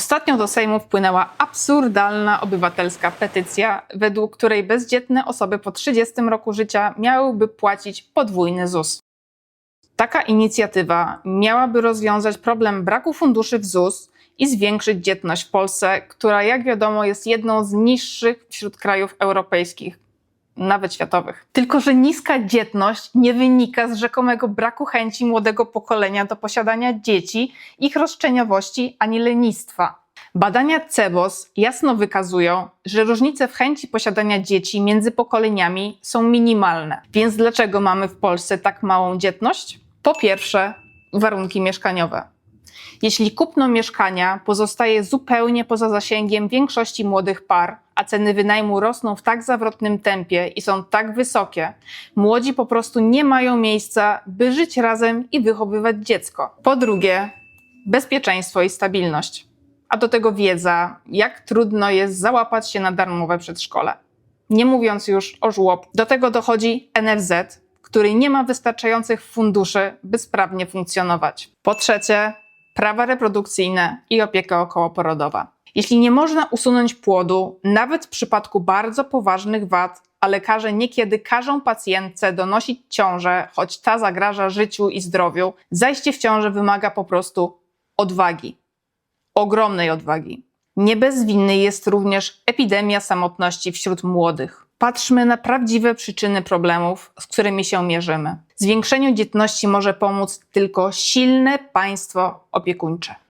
Ostatnio do Sejmu wpłynęła absurdalna obywatelska petycja, według której bezdzietne osoby po 30 roku życia miałyby płacić podwójny ZUS. Taka inicjatywa miałaby rozwiązać problem braku funduszy w ZUS i zwiększyć dzietność w Polsce, która, jak wiadomo, jest jedną z niższych wśród krajów europejskich, nawet światowych. Tylko, że niska dzietność nie wynika z rzekomego braku chęci młodego pokolenia do posiadania dzieci, ich roszczeniowości ani lenistwa. Badania CEBOS jasno wykazują, że różnice w chęci posiadania dzieci między pokoleniami są minimalne. Więc dlaczego mamy w Polsce tak małą dzietność? Po pierwsze, warunki mieszkaniowe. Jeśli kupno mieszkania pozostaje zupełnie poza zasięgiem większości młodych par, a ceny wynajmu rosną w tak zawrotnym tempie i są tak wysokie, młodzi po prostu nie mają miejsca, by żyć razem i wychowywać dziecko. Po drugie, bezpieczeństwo i stabilność. A do tego wiedza, jak trudno jest załapać się na darmowe przedszkole. Nie mówiąc już o żłob. Do tego dochodzi NFZ, który nie ma wystarczających funduszy, by sprawnie funkcjonować. Po trzecie, prawa reprodukcyjne i opieka okołoporodowa. Jeśli nie można usunąć płodu, nawet w przypadku bardzo poważnych wad, a lekarze niekiedy każą pacjentce donosić ciążę, choć ta zagraża życiu i zdrowiu, zajście w ciążę wymaga po prostu odwagi. Ogromnej odwagi. Nie bez jest również epidemia samotności wśród młodych. Patrzmy na prawdziwe przyczyny problemów, z którymi się mierzymy. Zwiększeniu dzietności może pomóc tylko silne państwo opiekuńcze.